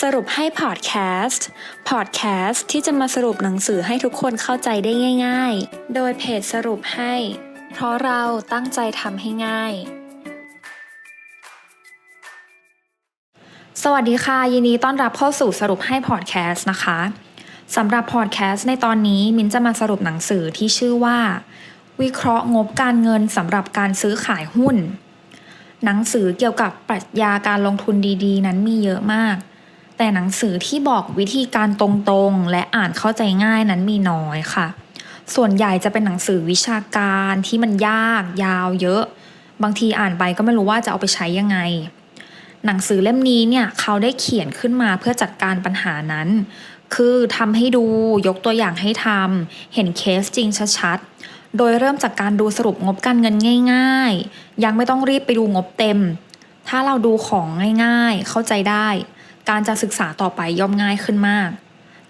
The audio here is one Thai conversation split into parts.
สรุปให้พอดแคสต์ พอดแคสต์ที่จะมาสรุปหนังสือให้ทุกคนเข้าใจได้ง่าย ๆ โดยเพจสรุปให้ เพราะเราตั้งใจทำให้ง่าย สวัสดีค่ะ ยินดีต้อนรับเข้าสู่สรุปให้พอดแคสต์นะคะสำหรับพอดแคสต์ในตอนนี้มินจะมาสรุปหนังสือที่ชื่อว่า วิเคราะห์งบการเงินสำหรับการซื้อขายหุ้น หนังสือเกี่ยวกับปรัชญาการลงทุนดีๆ นั้นมีเยอะมาก แต่หนังสือที่บอกวิธีการตรงๆ และอ่านเข้าใจง่ายนั้นมีน้อยค่ะ ส่วนใหญ่จะเป็นหนังสือวิชาการที่มันยาก ยาวเยอะ บางทีอ่านไปก็ไม่รู้ว่าจะเอาไปใช้ยังไง หนังสือเล่มนี้เนี่ยเขาได้เขียนขึ้นมาเพื่อจัดการปัญหานั้น คือทำให้ดูยกตัวอย่างให้ทำเห็นเคสจริงชัดๆ โดยเริ่มจากการดูสรุปงบการเงินง่าย ๆ ยังไม่ต้องรีบไปดูงบเต็ม ถ้าเราดูของง่ายๆ เข้าใจได้ การจะศึกษาต่อไปย่อมง่ายขึ้นมาก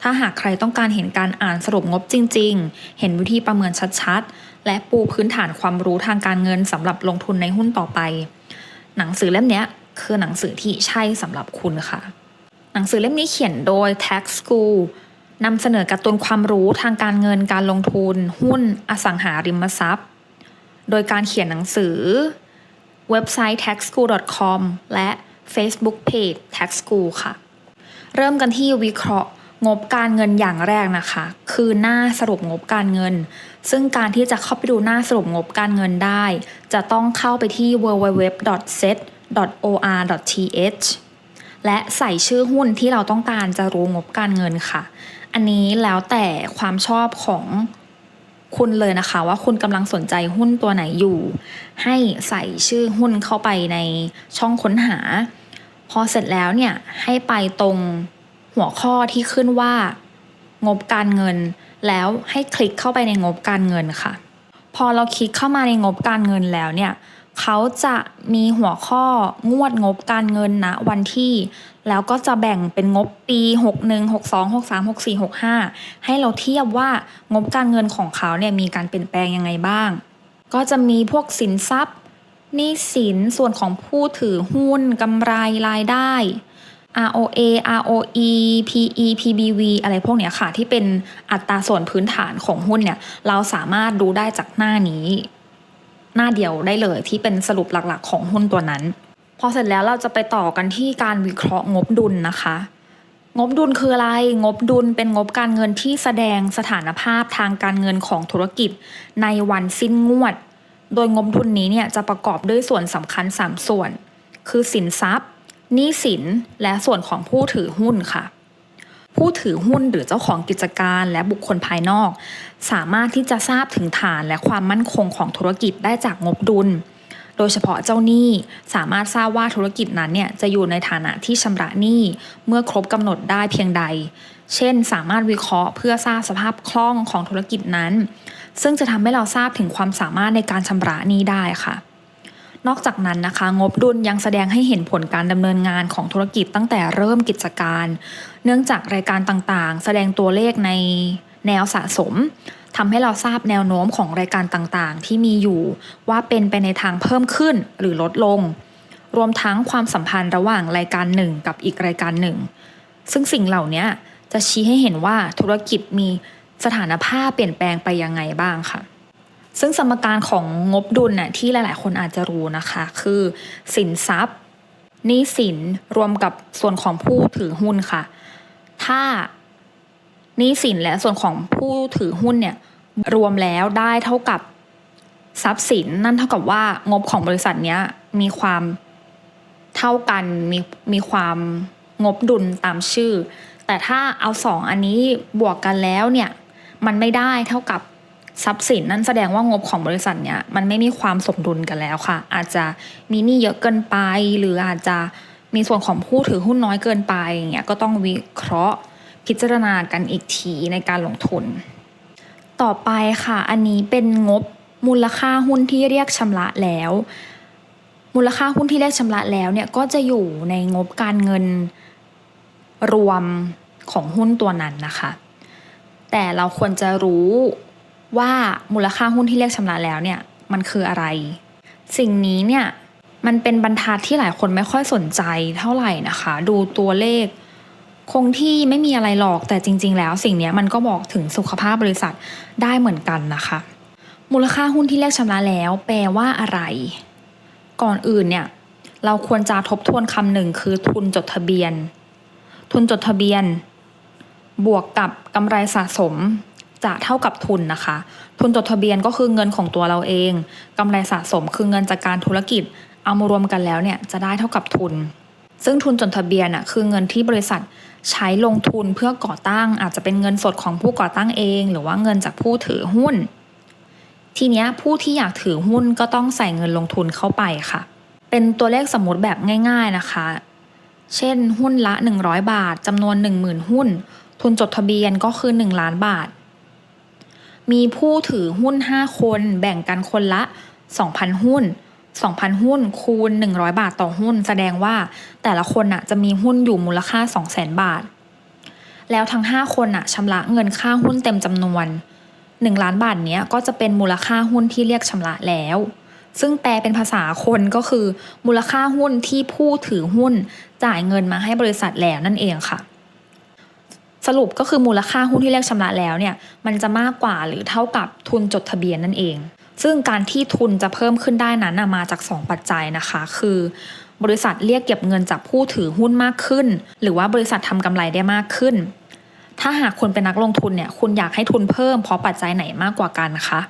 ถ้าหากใครต้องการเห็นการอ่านสรุปงบจริง ๆ เห็นวิธีประเมินชัดๆ และปูพื้นฐานความรู้ทางการเงินสำหรับลงทุนในหุ้นต่อไป หนังสือเล่มนี้คือหนังสือที่ใช่สำหรับคุณค่ะ หนังสือเล่มนี้เขียนโดย Tax School นำเสนอการ์ตูนความรู้ทางการเงินการลงทุน หุ้น อสังหาริมทรัพย์ โดยการเขียนหนังสือ เว็บไซต์ taxschool.com และ Facebook Page Tax School ค่ะ เริ่มกันที่วิเคราะห์งบการเงินอย่างแรกนะคะ คือหน้าสรุปงบการเงิน ซึ่งการที่จะเข้าไปดูหน้าสรุปงบการเงินได้ จะต้องเข้าไปที่ www.set.or.th และใส่ชื่อหุ้นที่เราต้องการจะรู้งบการเงินค่ะ อันนี้แล้วแต่ความชอบของ คุณเลยนะคะว่าคุณกำลังสนใจหุ้นตัวไหนอยู่ ให้ใส่ชื่อหุ้นเข้าไปในช่องค้นหา พอเสร็จแล้วเนี่ยให้ไปตรงหัวข้อที่ขึ้นว่า งบการเงิน แล้วให้คลิกเข้าไปในงบการเงินค่ะ พอเราคลิกเข้ามาในงบการเงินแล้วเนี่ย เขาจะมีหัวข้องวดงบการเงินนะวันที่ แล้วก็จะแบ่งเป็นงบปี 61 62 63 64 65 ให้เราเทียบว่างบการเงินของเขาเนี่ยมีการเปลี่ยนแปลงยังไงบ้าง ก็จะมีพวกสินทรัพย์หนี้สินส่วนของผู้ถือหุ้นกำไรรายได้ ROA ROE PE PBV อะไรพวกเนี้ยค่ะ ที่เป็นอัตราส่วนพื้นฐานของหุ้นเนี่ย เราสามารถดูได้จากหน้านี้ หน้าเดียวได้เลยที่เป็นสรุปหลักๆ ของหุ้นตัวนั้น พอเสร็จแล้วเราจะไปต่อกันที่การวิเคราะห์งบดุลนะคะงบดุลคืออะไร งบดุลเป็นงบการเงินที่แสดงสถานภาพทางการเงินของธุรกิจในวันสิ้นงวด โดยงบดุลนี้เนี่ยจะประกอบด้วยส่วนสำคัญ 3 ส่วน คือสินทรัพย์ หนี้สิน และส่วนของผู้ถือหุ้นค่ะ ผู้ถือหุ้นหรือเจ้าของกิจการและบุคคลภายนอก สามารถที่จะทราบถึงฐานและความมั่นคงของธุรกิจได้จากงบดุล โดยเฉพาะเจ้าหนี้สามารถทราบว่าธุรกิจนั้นเนี่ยจะอยู่ในฐานะที่ชำระหนี้เมื่อครบกำหนดได้เพียงใด เช่น สามารถวิเคราะห์เพื่อทราบสภาพคล่องของธุรกิจนั้น ซึ่งจะทำให้เราทราบถึงความสามารถในการชำระหนี้ได้ค่ะ นอกจากนั้นนะคะ งบดุลยังแสดงให้เห็นผลการดำเนินงานของธุรกิจตั้งแต่เริ่มกิจการ เนื่องจากรายการต่างๆ แสดงตัวเลขในแนวสะสมทำให้เราทราบแนวโน้มของรายการต่างๆ ที่มีอยู่ ว่าเป็นไปในทางเพิ่มขึ้นหรือลดลง รวมทั้งความสัมพันธ์ระหว่างรายการหนึ่งกับอีกรายการหนึ่ง ซึ่งสิ่งเหล่านี้จะชี้ให้เห็นว่าธุรกิจมีสถานภาพเปลี่ยนแปลงไปยังไงบ้างค่ะ ซึ่งสมการของงบดุลน่ะที่หลาย ๆ คนอาจจะรู้นะคะ คือสินทรัพย์หนี้สินรวมกับส่วนของผู้ถือหุ้นค่ะ ถ้าหนี้สินและส่วนของผู้ถือหุ้นเนี่ยรวมแล้วได้เท่ากับทรัพย์สิน นั่นเท่ากับว่างบของบริษัทเนี้ยมีความเท่ากันมีมีความงบดุลตามชื่อ แต่ถ้าเอาสองอันนี้บวกกันแล้วเนี่ย มันไม่ได้เท่ากับ ทรัพย์สินนั่นแสดงว่างบของบริษัทเนี่ยมันไม่มีความสมดุลกันแล้วค่ะ อาจจะมีหนี้เยอะเกินไป หรืออาจจะมีส่วนของผู้ถือหุ้นน้อยเกินไปอย่างเงี้ยก็ต้องวิเคราะห์พิจารณากันอีกทีในการลงทุน ต่อไปค่ะ อันนี้เป็นงบมูลค่าหุ้นที่เรียกชำระแล้ว มูลค่าหุ้นที่เรียกชำระแล้วเนี่ยก็จะอยู่ในงบการเงินรวมของหุ้นตัวนั้นนะคะ แต่เราควรจะรู้ ว่ามูลค่าหุ้นที่เรียกชำระแล้วเนี่ยมันคืออะไร สิ่งนี้เนี่ยมันเป็นบรรทัดที่หลายคนไม่ค่อยสนใจเท่าไหร่นะคะ ดูตัวเลข คงที่ไม่มีอะไรหรอกแต่จริง ๆ แล้ว สิ่งนี้มันก็บอกถึงสุขภาพบริษัทได้เหมือนกันนะคะ มูลค่าหุ้นที่เรียกชำระแล้ว แปลว่าอะไร ก่อนอื่นเนี่ยเราควรจะทบทวนคำหนึ่งคือทุนจดทะเบียน ทุนจดทะเบียน บวกกับกำไรสะสม จะเท่ากับทุนนะคะ ทุนจดทะเบียนก็คือเงินของตัวเราเองกำไรสะสมคือเงินจากการธุรกิจ เอามารวมกันแล้วเนี่ยจะได้เท่ากับทุน ซึ่งทุนจดทะเบียนอะคือเงินที่บริษัทใช้ลงทุนเพื่อก่อตั้ง อาจจะเป็นเงินสดของผู้ก่อตั้งเอง หรือว่าเงินจากผู้ถือหุ้น ทีเนี้ยผู้ที่อยากถือหุ้นก็ต้องใส่เงินลงทุนเข้าไปค่ะ เป็นตัวเลขสมมติแบบง่าย ๆนะคะ เช่น หุ้นละ 100 บาทจำนวน 10,000 หุ้น ทุนจดทะเบียนก็คือ 1 ล้านบาท มีผู้ถือหุ้น 5 คนแบ่งกันคนละ 2,000 หุ้น 2,000 หุ้นคูณ 100 บาทต่อหุ้น แสดงว่าแต่ละคนน่ะจะมีหุ้นอยู่มูลค่า 200,000 บาท แล้วทั้ง 5 คนน่ะชำระเงินค่าหุ้นเต็มจำนวน 1 ล้านบาทเนี้ยก็จะเป็นมูลค่าหุ้นที่เรียกชำระแล้ว ซึ่งแปลเป็นภาษาคนก็คือ มูลค่าหุ้นที่ผู้ถือหุ้นจ่ายเงินมาให้บริษัทแล้วนั่นเองค่ะ สรุปก็คือมูลค่าหุ้นที่เรียกชำระแล้วเนี่ยมันจะมากกว่าหรือเท่ากับทุนจดทะเบียนนั่นเอง ซึ่งการที่ทุนจะเพิ่มขึ้นได้นั้นมาจาก 2 ปัจจัยนะคะ คือบริษัทเรียกเก็บเงินจากผู้ถือหุ้นมากขึ้น หรือว่าบริษัททำกำไรได้มากขึ้น ถ้าหากคุณเป็นนักลงทุนเนี่ยคุณอยากให้ทุนเพิ่มเพราะปัจจัยไหนมากกว่ากันคะ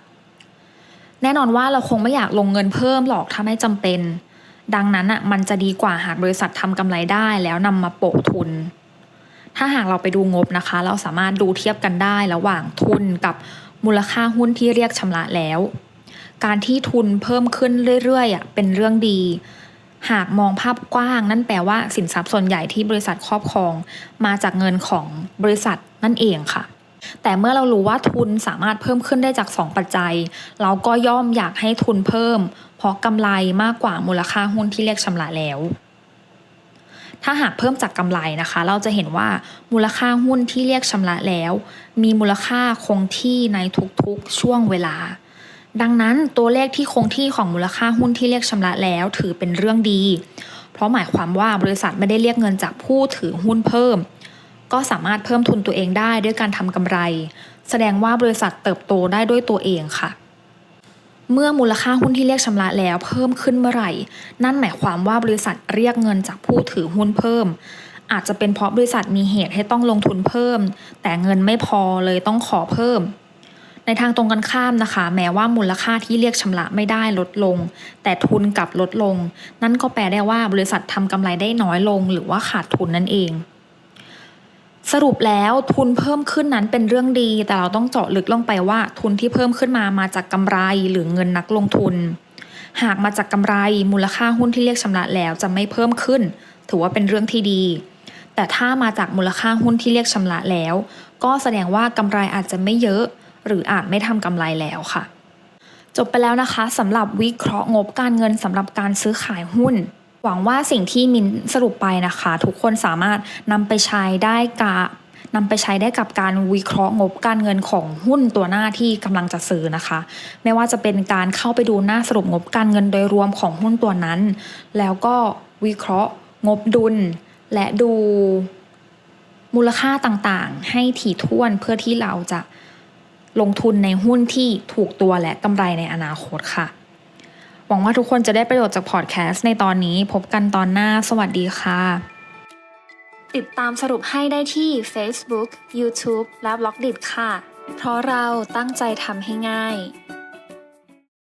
แน่นอนว่าเราคงไม่อยากลงเงินเพิ่มหรอกถ้าไม่จำเป็น ดังนั้นอะมันจะดีกว่าหากบริษัททำกำไรได้แล้วนำมาโปะทุน ถ้าหากเราไปดูงบนะคะ เราสามารถดูเทียบกันได้ระหว่างทุนกับมูลค่าหุ้นที่เรียกชำระแล้ว การที่ทุนเพิ่มขึ้นเรื่อยๆเป็นเรื่องดี หากมองภาพกว้าง นั่นแปลว่าสินทรัพย์ส่วนใหญ่ที่บริษัทครอบครอง มาจากเงินของบริษัทนั่นเองค่ะแต่เมื่อเรารู้ว่าทุนสามารถเพิ่มขึ้นได้จาก 2 ปัจจัย เราก็ย่อมอยากให้ทุนเพิ่ม เพราะกำไรมากกว่ามูลค่าหุ้นที่เรียกชำระแล้ว ถ้าหากเพิ่มจากกำไรนะคะ เราจะเห็นว่ามูลค่าหุ้นที่เรียกชำระแล้ว มีมูลค่าคงที่ในทุกๆช่วงเวลา ดังนั้นตัวเลขที่คงที่ของมูลค่าหุ้นที่เรียกชำระแล้ว ถือเป็นเรื่องดี เพราะหมายความว่าบริษัทไม่ได้เรียกเงินจากผู้ถือหุ้นเพิ่ม ก็สามารถเพิ่มทุนตัวเองได้ด้วยการทำกำไร แสดงว่าบริษัทเติบโตได้ด้วยตัวเองค่ะ เมื่อมูลค่าหุ้นที่เรียกชำระแล้วเพิ่มขึ้นเมื่อไหร่ นั่นหมายความว่าบริษัทเรียกเงินจากผู้ถือหุ้นเพิ่ม อาจจะเป็นเพราะบริษัทมีเหตุให้ต้องลงทุนเพิ่ม แต่เงินไม่พอเลยต้องขอเพิ่ม ในทางตรงกันข้ามนะคะ แม้ว่ามูลค่าที่เรียกชำระไม่ได้ลดลง แต่ทุนกลับลดลง นั่นก็แปลได้ว่าบริษัททำกำไรได้น้อยลง หรือว่าขาดทุนนั่นเอง สรุปแล้วทุนเพิ่มขึ้นนั้นเป็นเรื่องดี แต่เราต้องเจาะลึกลงไปว่า ทุนที่เพิ่มขึ้นมามาจากกำไรหรือเงินนักลงทุน หากมาจากกำไรมูลค่าหุ้นที่เรียกชำระแล้วจะไม่เพิ่มขึ้น ถือว่าเป็นเรื่องที่ดี แต่ถ้ามาจากมูลค่าหุ้นที่เรียกชำระแล้ว ก็แสดงว่ากำไรอาจจะไม่เยอะ หรืออาจไม่ทำกำไรแล้วค่ะ จบไปแล้วนะคะสำหรับวิเคราะห์งบการเงินสำหรับการซื้อขายหุ้น หวังว่าสิ่งที่มินสรุปไปนะคะ ทุกคนสามารถนำไปใช้ได้กับนำไปใช้ได้กับการวิเคราะห์งบการเงินของหุ้นตัวหน้าที่กำลังจะซื้อนะคะ ไม่ว่าจะเป็นการเข้าไปดูหน้าสรุปงบการเงินโดยรวมของหุ้นตัวนั้น แล้วก็วิเคราะห์งบดุล และดูมูลค่าต่างๆ ให้ถี่ถ้วนเพื่อที่เราจะลงทุนในหุ้นที่ถูกตัวและกำไรในอนาคตค่ะ หวังว่าทุกคนจะได้ประโยชน์จากพอดแคสต์ในตอนนี้พบกันตอนหน้าสวัสดีค่ะ ติดตามสรุปให้ได้ที่ Facebook, YouTube และ b ล็อกดิค่ะ เพราะเราตั้งใจทำให้ง่าย